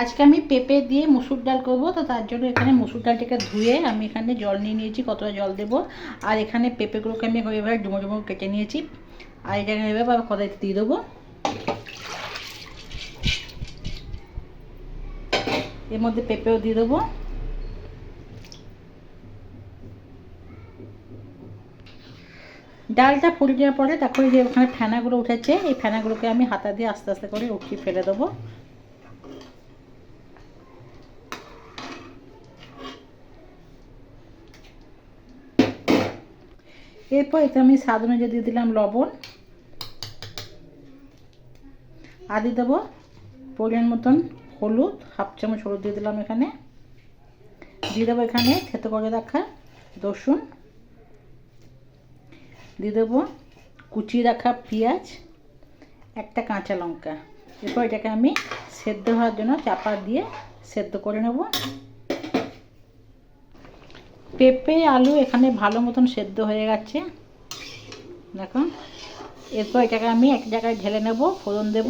আজকে আমি পেঁপে দিয়ে মুসুর ডাল করব, তো তার জন্য এখানে মুসুর ডালটাকে ধুয়ে আমি এখানে জল নিয়ে নিয়েছি, কতটা জল দেব। আর এখানে পেঁপেগুলোকে আমি এভাবে ডুমো ডুমো কেটে নিয়েছি। আর এটাকে এভাবে কড়াইতে দিয়ে দেবো। এর মধ্যে পেঁপেও দিয়ে দেবো। ডালটা ফুটে দেওয়ার পরে তারপরে যে ওখানে ফেনাগুলো উঠেছে, এই ফেনাগুলোকে আমি হাতা দিয়ে আস্তে আস্তে করে উঠিয়ে ফেলে দেবো। এরপর এতে আমি স্বাদ অনুযায়ী দিয়ে দিলাম লবণ। আর দিয়ে দেবো পরিমাণ মতন হলুদ, হাফ চামচ হলুদ দিয়ে দিলাম এখানে। দিয়ে দেবো এখানে থেতো করে রাখা রসুন। দিয়ে দেবো কুচিয়ে রাখা পেঁয়াজ, একটা কাঁচা লঙ্কা। এরপর এটাকে আমি সেদ্ধ হওয়ার জন্য চাপা দিয়ে সেদ্ধ করে নেব। পেঁপে, আলু এখানে ভালো মতন সেদ্ধ হয়ে গেছে। দেখো, এরপর এটাকে আমি এক জায়গায় ঢেলে নেব, ফোড়ন দেব।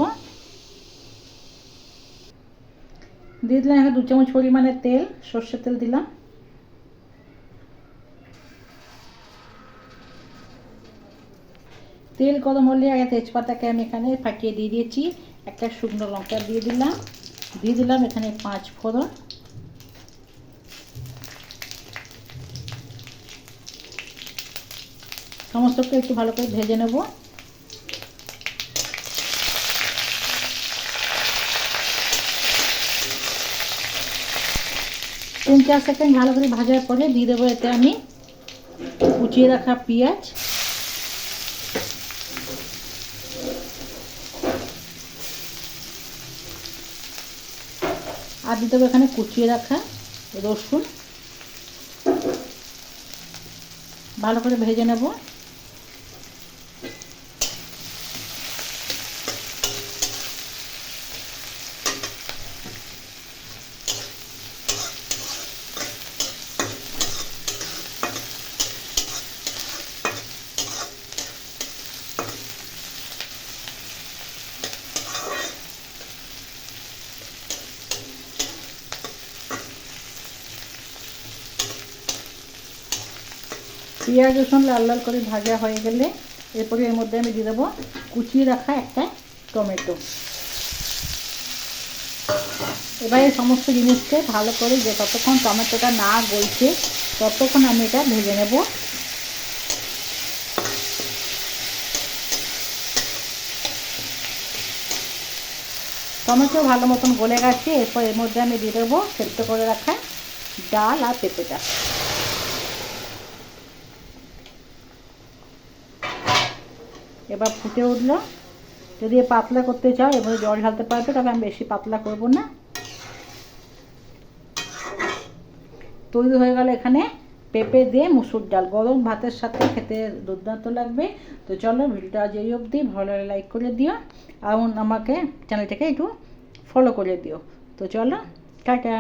দিয়ে দিলাম এখানে দু চামচ পরিমাণে তেল, সর্ষের তেল দিলাম। তেল গরম হলে আগে তেজপাতাকে আমি এখানে ফাটিয়ে দিয়ে দিয়েছি। একটা শুকনো লঙ্কা দিয়ে দিলাম। দিয়ে দিলাম এখানে পাঁচ ফোড়ন। সমস্তকে একটু ভালো করে ভেজে নেব। তিন চার সেকেন্ড ভালো করে ভাজার পরে দিয়ে দেবো এতে আমি কুচিয়ে রাখা পেঁয়াজ। আর দিতে হবে এখানে কুচিয়ে রাখা রসুন। ভালো করে ভেজে নেব। পেঁয়াজ রসুন লাল লাল করে ভাজা হয়ে গেলে এরপরে এর মধ্যে আমি দিয়ে দেবো কুচিয়ে রাখা একটা টমেটো। এবার সমস্ত জিনিসকে ভালো করে যে ততক্ষণ টমেটোটা না গলছে, ততক্ষণ আমি এটা ভেজে নেব। টমেটো ভালো মতন গলে গেছে, এরপর এর মধ্যে আমি দিয়ে দেবো সেদ্ধ করে রাখা ডাল আর পেঁপেটা। এবার ফুটে উঠল। যদি পাতলা করতে চাও এবারে জল ঢালতে পারবে, তবে আমি বেশি পাতলা করব না। তৈরি হয়ে গেল এখানে পেঁপে দিয়ে মুসুর ডাল। গরম ভাতের সাথে খেতে দুর্দান্ত লাগবে। তো চলো, ভিডিওটা এই অবধি। ভালো লাইক করে দিও। এবং আমাকে চ্যানেলটাকে একটু ফলো করে দিও। তো চলো, টাটা।